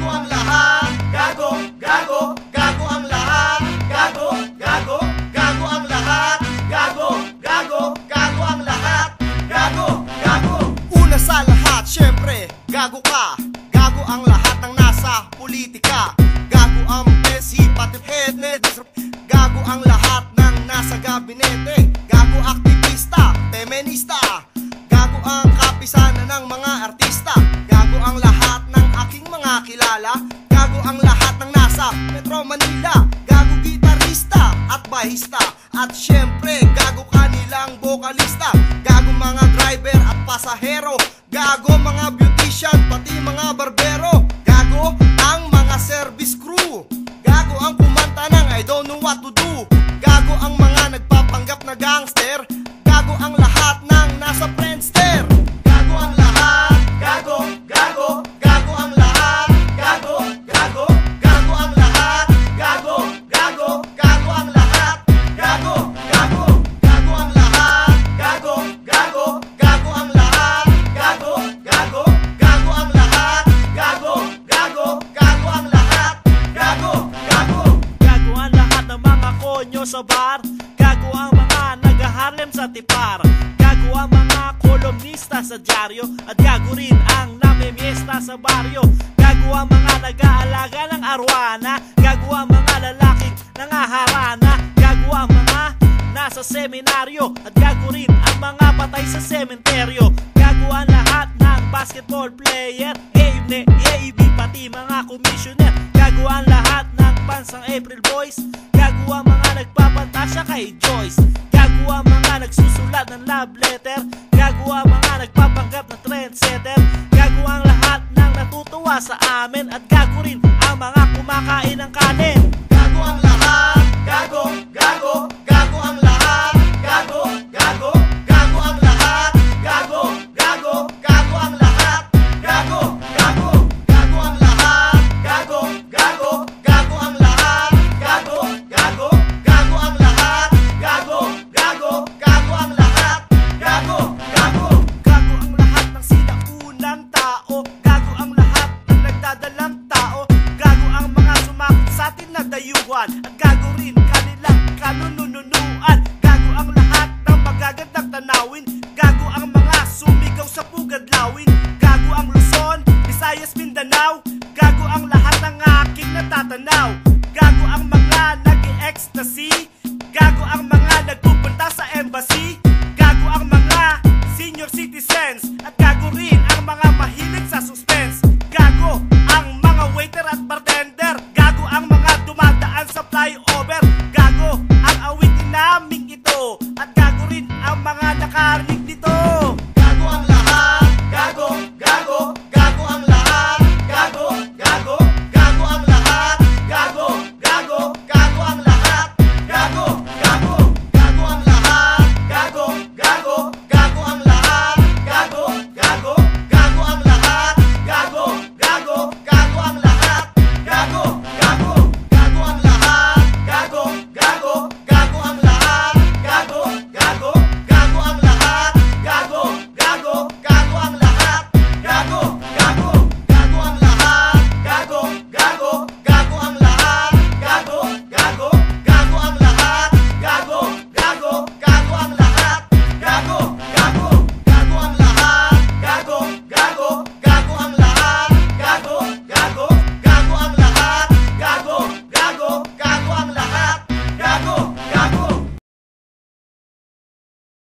gago ang lahat. Gago, gago, gago ang lahat. Gago, gago, gago ang lahat. Gago, gago, gago ang lahat. Gago, gago. Una sa lahat, syempre, gago ka. Gago ang lahat ng nasa politika. Gago ang besi, pati head Gago ang lahat ng nasa gabinete. Gago aktivista, ang lahat ng nasa Metro Manila. Gago gitarista at bahista. At syempre, gago kanilang vokalista Gago mga driver at pasahero. Gago mga beautician, pati mga barbero sa bar Gago ang mga nag-Harlem sa tipar. Gago ang mga kolumnista sa dyaryo. At gago rin ang namimiesta sa baryo. Gago ang mga nag-aalaga ng arwana. Gago ang mga lalaking nangaharana. Gago ang mga nasa seminaryo. At gago rin ang mga patay sa sementeryo. Gago ang lahat ng basketball player. AIB, AIB pati mga commissioner. Gago ang lahat ng pansang April Boys. Gago ang mga nagpapantasya kay Joyce. Gago ang mga nagsusulat ng love letter. Gago ang mga nagpapanggap na trendsetter. Gago ang lahat ng natutuwa sa amin. At gago rin ang mga kumakain ng kanin